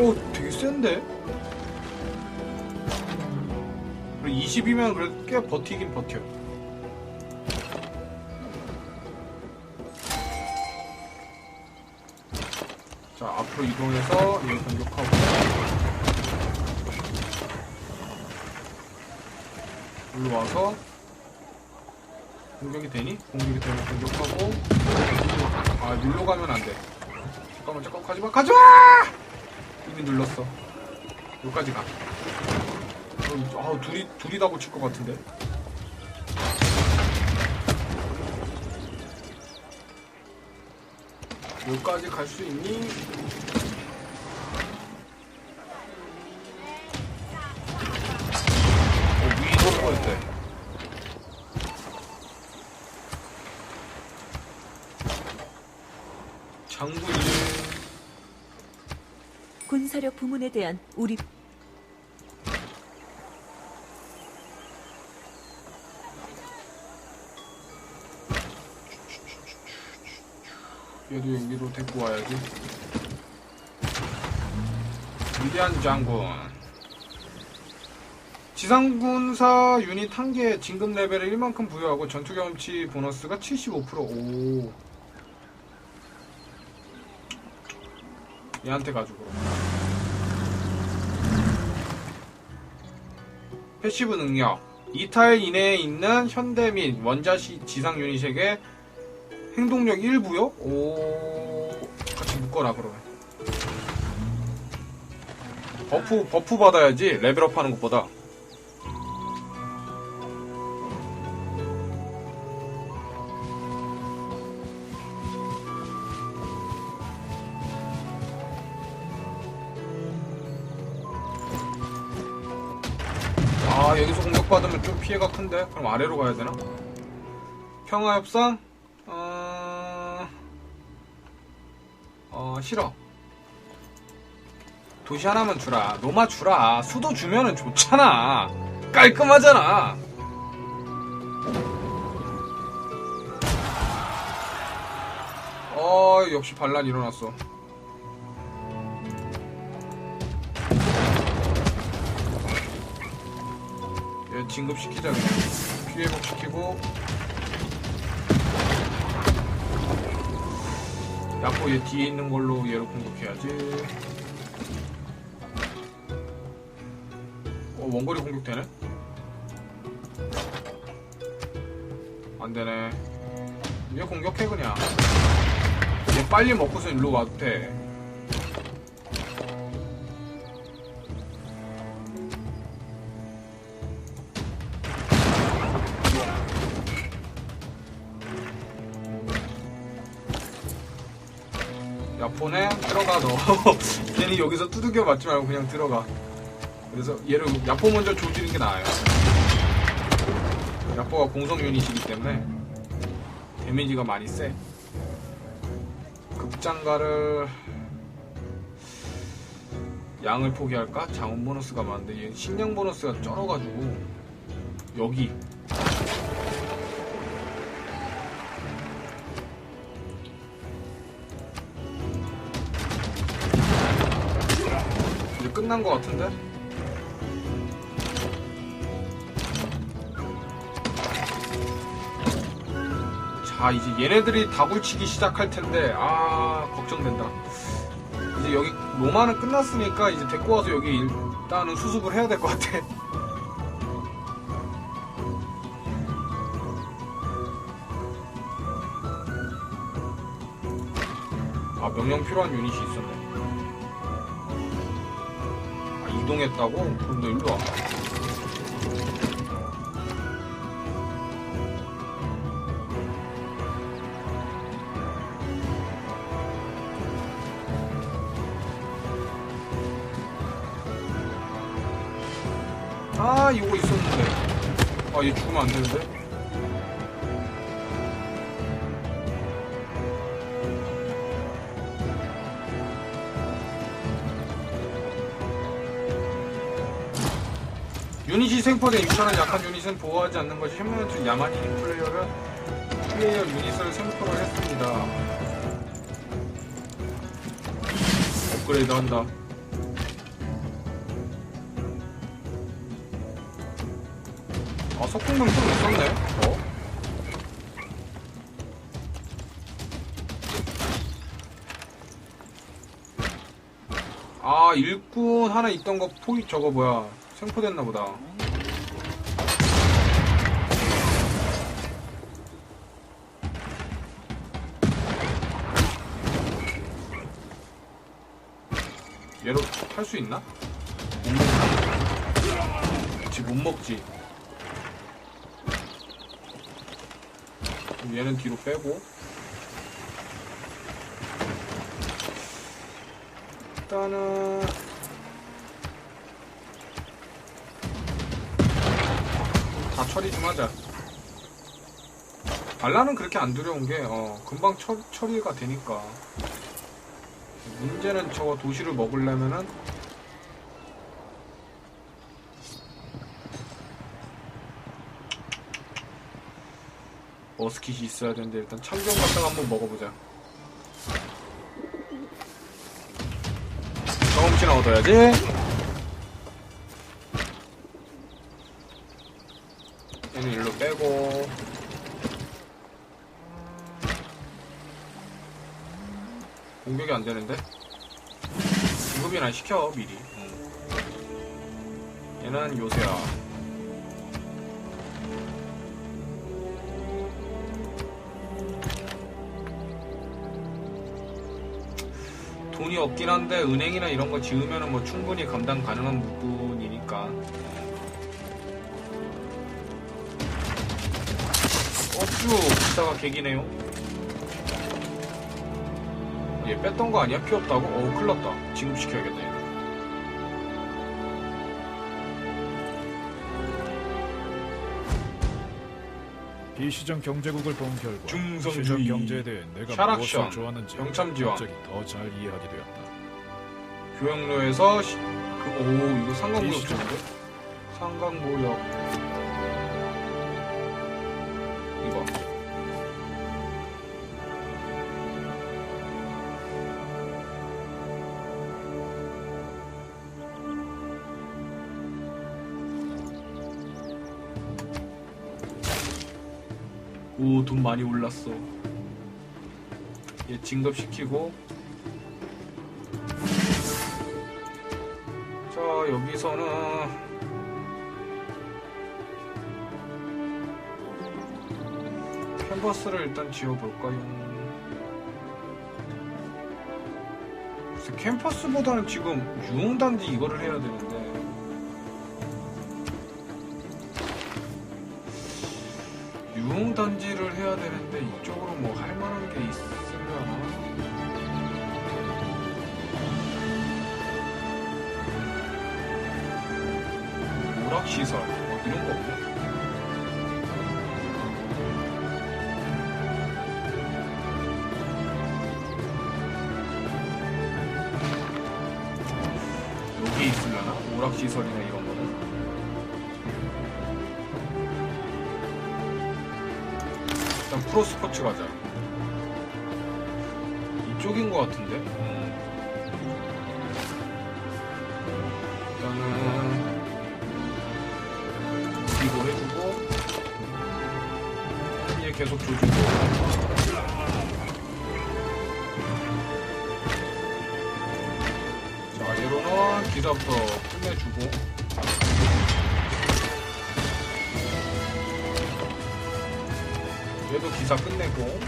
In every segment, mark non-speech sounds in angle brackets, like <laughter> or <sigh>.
오, 되게 센데? 그리고 20이면 그래도 꽤 버티긴 버텨. 자, 앞으로 이동해서 얘 공격하고. 일로 와서 공격이 되니? 공격이 되면 공격하고. 아, 눌러 가면 안 돼. 잠깐만, 잠깐 가지마, 가지마! 이미 눌렀어. 여기까지 가. 어, 아, 둘이, 둘이 다 붙일 것 같은데. 여기까지 갈 수 있니? 군사력 부문에 대한 우리 얘도 여기로 데리고 와야지. 위대한 장군. 지상군사 유닛 한 개 진급 레벨을 1만큼 부여하고 전투 경험치 보너스가 75%. 오. 얘한테 가지고. 패시브 능력. 2타일 이내에 있는 현대 및 원자시 지상 유닛에게 행동력 1부요? 오 같이 묶어라 그러면 버프 버프 받아야지 레벨업 하는 것보다 피해가 큰데 그럼 아래로 가야 되나? 평화협상? 어... 어, 싫어. 도시 하나만 주라. 노마 주라. 수도 주면은 좋잖아. 깔끔하잖아. 어, 역시 반란 일어났어. 얘 진급시키자, 그냥. 피해복시키고. 야코 얘 뒤에 있는 걸로 얘를 공격해야지. 어, 원거리 공격되네? 안 되네. 얘 공격해, 그냥. 얘 빨리 먹고서 일로 와도 돼. 야포네 들어가 너. <laughs> 괜히 여기서 두들겨 맞지 말고 그냥 들어가. 그래서 얘를 야포 먼저 조지는 게 나아요. 야포가 공성 유닛이기 때문에 데미지가 많이 세. 급장가를 양을 포기할까? 장원 보너스가 많은데 얘 식량 보너스가 쩔어가지고 여기 끝난 것 같은데? 자, 이제 얘네들이 다굴치기 시작할 텐데, 아, 걱정된다. 이제 여기 로마는 끝났으니까 이제 데리고 와서 여기 일단은 수습을 해야 될 것 같아. 아, 명령 필요한 유닛이 있었 이동했다고? 그럼 너 일로 와. 아, 이거 있었는데. 아, 얘 죽으면 안 되는데? 유닛 생포대 유턴한 약한 유닛은 보호하지 않는 것이 힘을 준 야만인 플레이어가 플레이어 유닛을 생포를 했습니다. 업그레이드 한다. 아, 석궁명 좀 없었네 어? 아, 일꾼 하나 있던 거 포기 저거 뭐야. 생포됐나 보다. 탈수 있나? 못 먹나? 그치 못 먹지 얘는 뒤로 빼고 일단은 다 처리 좀 하자 발라는 그렇게 안 두려운 게 어, 금방 처, 처리가 되니까 문제는 저거 도시를 먹으려면은 머스킷이 있어야 되는데 일단 참돔 갖다가 한번 먹어보자. 경험치나 얻어야지. 얘는 일로 빼고. 공격이 안 되는데? 공급이나 시켜 미리. 응. 얘는 요새야 돈이 없긴 한데 은행이나 이런 거 지으면은 뭐 충분히 감당 가능한 부분이니까 어쭈 기사가 개기네요 얘 뺐던 거 아니야? 피 없다고? 어우 큰일 났다 진급시켜야겠다 얘는 비시장 경제국을 본 결과 중성주의, 시장 경제에 대해 내가 샤락션, 무엇을 좋아하는지. 갑자기 더 잘 이해하게 되었다. 교역로에서 시- 그, 오 이거 이시죠. 좋은데? 상강무역 돈 많이 올랐어. 얘 진급시키고. 자 여기서는 캔버스를 일단 지어볼까요? 캠퍼스보다는 지금 유흥단지 이거를 해야 되는데. 유흥단지를 해야 되는데 이쪽으로 뭐 할 만한 게 있으려나? 오락시설 뭐 이런 거 없나? 여기 있으려나? 오락시설이나 이런 프로스포츠 가자 이쪽인 것 같은데? 음. 일단은 이거 해주고 얘 계속 줘주고 자 얘로는 기사부터 끝내주고 얘도 기사 끝내고.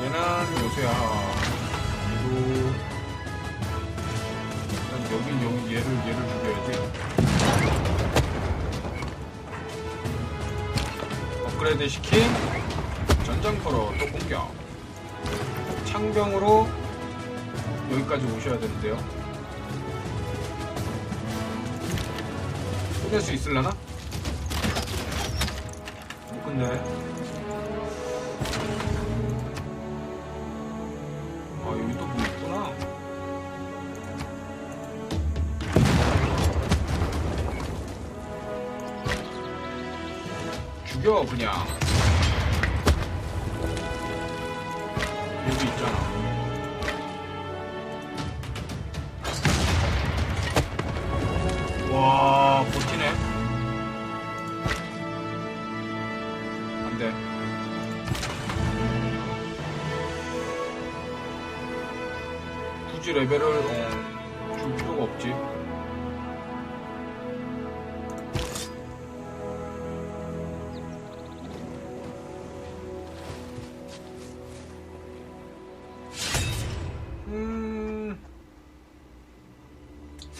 얘는 요새야 그리고 일단 여기 여기 얘를 얘를 죽여야지. 업그레이드 시킨 전장포로 또 공격. 창병으로 여기까지 오셔야 되는데요 끝낼 수 있을라나? 못 끝내 아 여기 또뭐 있구나. 죽여 그냥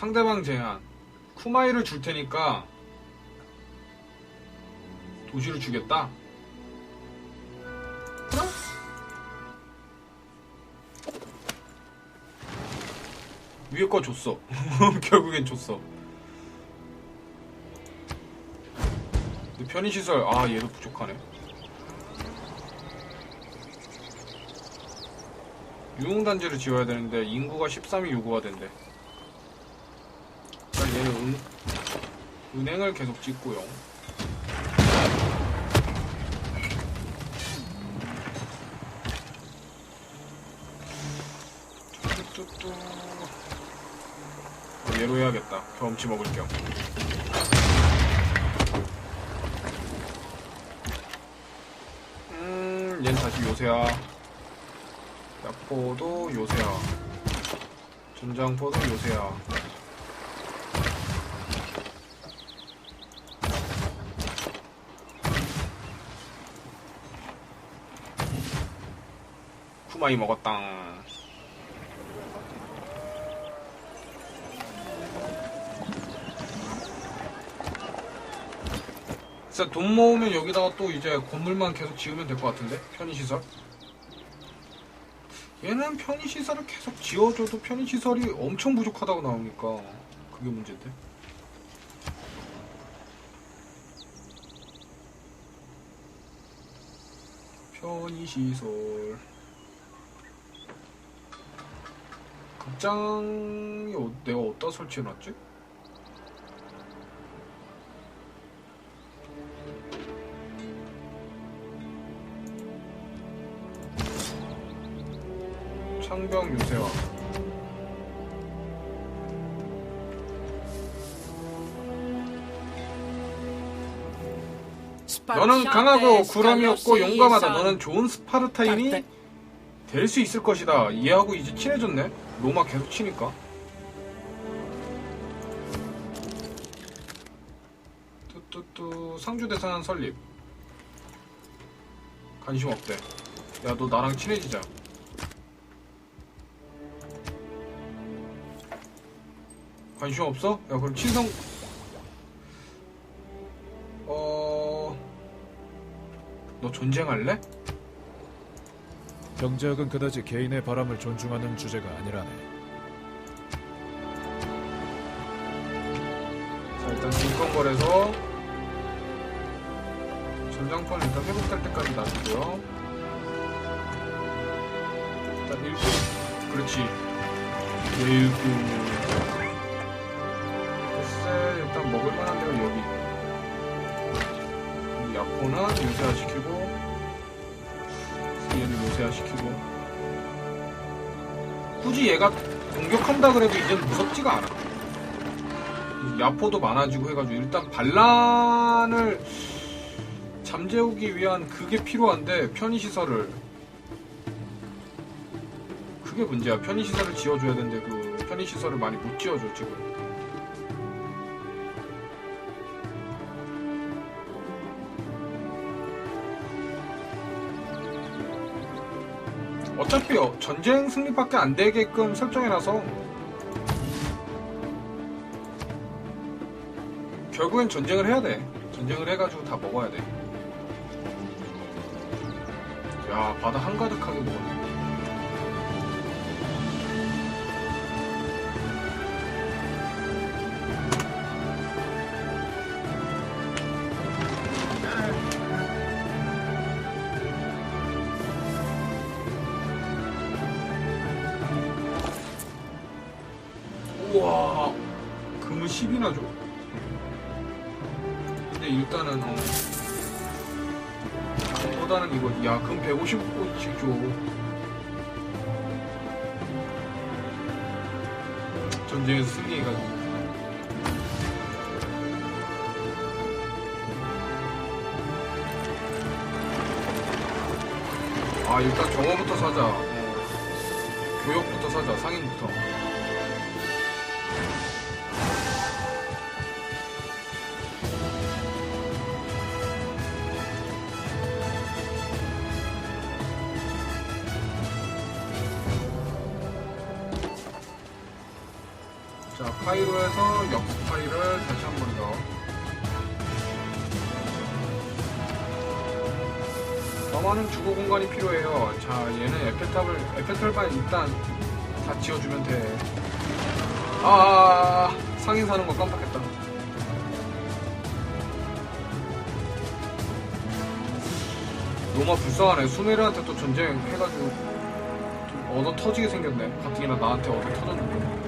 상대방 제한. 쿠마이를 줄 테니까 도시를 주겠다. 위에 거 줬어. <laughs> 결국엔 줬어. 근데 편의시설, 아, 얘도 부족하네. 유흥단지를 지어야 되는데, 인구가 13이 요구가 된대. 일단 얘는 은, 은행을 계속. 뚜뚜뚜. 어, 얘로 해야겠다. 경험치 먹을 겸. 음, 얜 다시 요새야. 야포도 요새야. 전장포도 요새야. 쿠마이 먹었당. 진짜 돈 모으면 여기다가 또 이제 건물만 계속 지으면 될 것 같은데? 편의시설? 얘는 편의시설을 계속 지어줘도 편의시설이 엄청 부족하다고 나오니까 그게 문제인데? 편의시설 극장이 어- 내가 어디다 설치해놨지? 창병 요새화 너는 강하고 구람이 없고 용감하다. 너는 좋은 스파르타인이 될 수 있을 것이다. 얘하고 이제 친해졌네 로마 계속 치니까 뚜뚜뚜 상주대산 설립 관심 없대 야 너 나랑 친해지자 관심 없어? 야 그럼 친성 어... 너 전쟁할래? 경제학은 그다지 개인의 바람을 존중하는 주제가 아니라네. 자 일단 증권거래소. 전장판 일단 회복될 때까지 놔두고요. 일단 1구 그렇지. 예, 1구. 글쎄 일단 먹을 만한 데가 여기. 이 야포는 요새화시키고 얘를 요새화시키고. 굳이 얘가 공격한다 그래도 이젠 무섭지가 않아. 야포도 많아지고 해가지고 일단 반란을 잠재우기 위한 그게 필요한데 편의시설을. 그게 문제야. 편의시설을 지어줘야 되는데 그 편의시설을 많이 못 지어줘 지금 전쟁 승리밖에 안 되게끔 설정해놔서 결국엔 전쟁을 해야 돼. 전쟁을 해가지고 다 먹어야 돼. 야, 바다 한가득하게 먹었네. 150꼬씩 줘 전쟁에서 승리해가지고 아 일단 정어부터 사자. 어. 고역부터 사자. 상인부터 자 파이로에서 역스 파이를 다시 한 번 더. 더 많은 주거 공간이 필요해요. 자 얘는 에펠탑을 에펠탑만 일단 다 지어주면 돼. 아, 상인 사는 거 깜빡했다. 로마 불쌍하네. 수메르한테 또 전쟁 해가지고 좀 얻어 터지게 생겼네. 가뜩이나 나한테 얻어 터졌는데.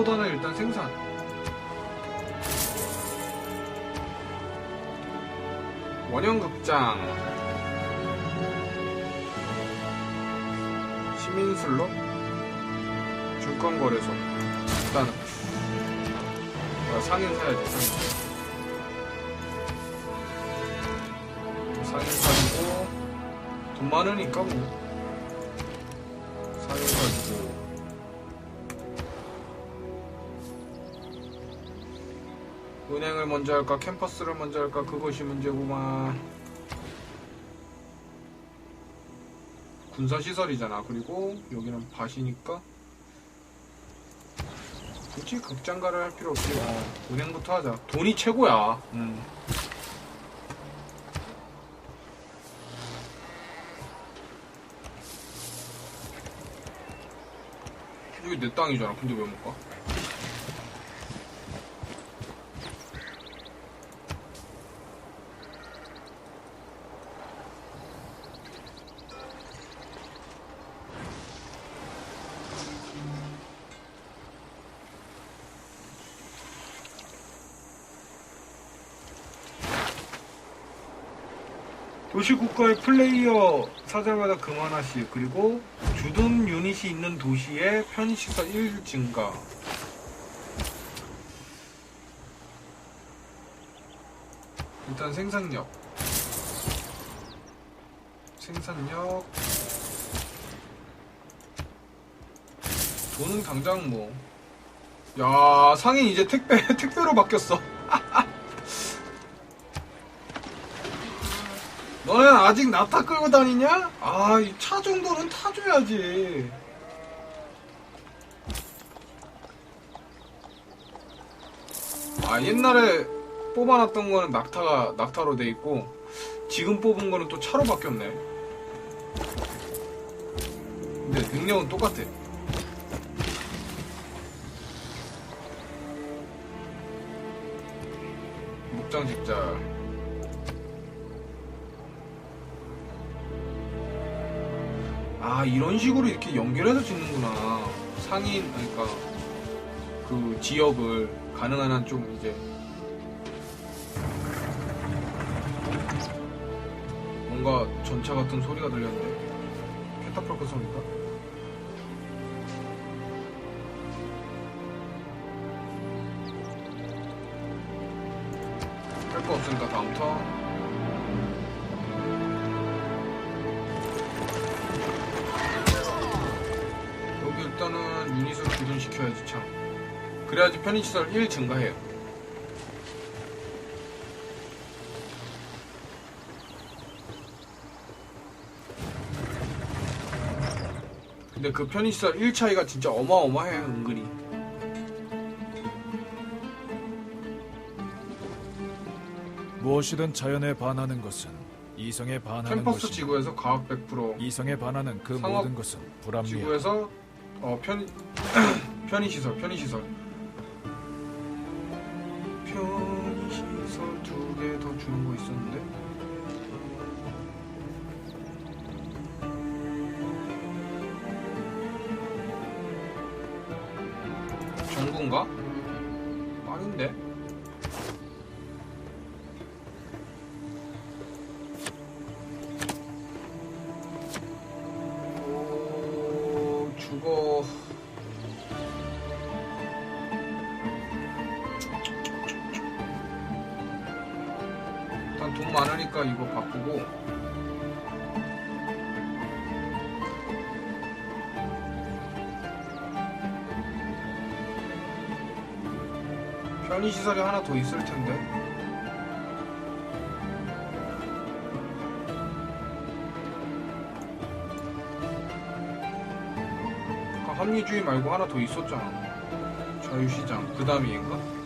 보다는 일단 생산. 원형극장. 시민슬로? 증권거래소. 일단, 어, 상인 사야지, 상인. 상인 사고, 돈 많으니까 뭐. 먼저 할까? 캠퍼스를 먼저 할까? 그것이 문제구만. 군사시설이잖아. 그리고 여기는 밭이니까. 굳이 극장가를 할 필요 없지. 어, 은행부터 하자. 돈이 최고야. 음. 여기 내 땅이잖아. 근데 왜 못 가? 도시국가의 플레이어 사자마다 금 하나씩 그리고 주둔 유닛이 있는 도시의 편의시설 1 증가. 일단 생산력. 생산력. 돈은 당장 뭐. 야 상인 이제 택배 택배로 <laughs> 바뀌었어 너는 아직 나타 끌고 다니냐? 아, 이 차 정도는 타줘야지. 아, 옛날에 뽑아놨던 거는 낙타가, 낙타로 돼 있고, 지금 뽑은 거는 또 차로 바뀌었네. 근데 능력은 똑같아. 목장 직자. 아 이런 식으로 이렇게 연결해서 짓는구나. 상인 그러니까 그 지역을 가능한 한 좀 이제. 뭔가 전차 같은 소리가 들렸는데 캐타플러크 소리인가? 할 거 없으니까 다음 턴 주둔시켜야지 참. 그래야지 편의시설 1 증가해요. 근데 그 편의시설 1 차이가 진짜 어마어마해 은근히. 무엇이든 자연에 반하는 것은 이성에 반하는 캠퍼스 것이 지구에서 과학 100% 이성에 반하는 그 상업 모든 것은 불합리하다. 지구에서 어 편의시설 <clears throat> 편의시설 편의시설 아, 돈 많으니까 이거 바꾸고. 편의시설이 하나 더 있을 텐데. 합리주의 말고 하나 더 있었잖아. 자유시장 그 다음이인가?